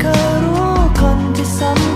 เคยรู้คนที่สำ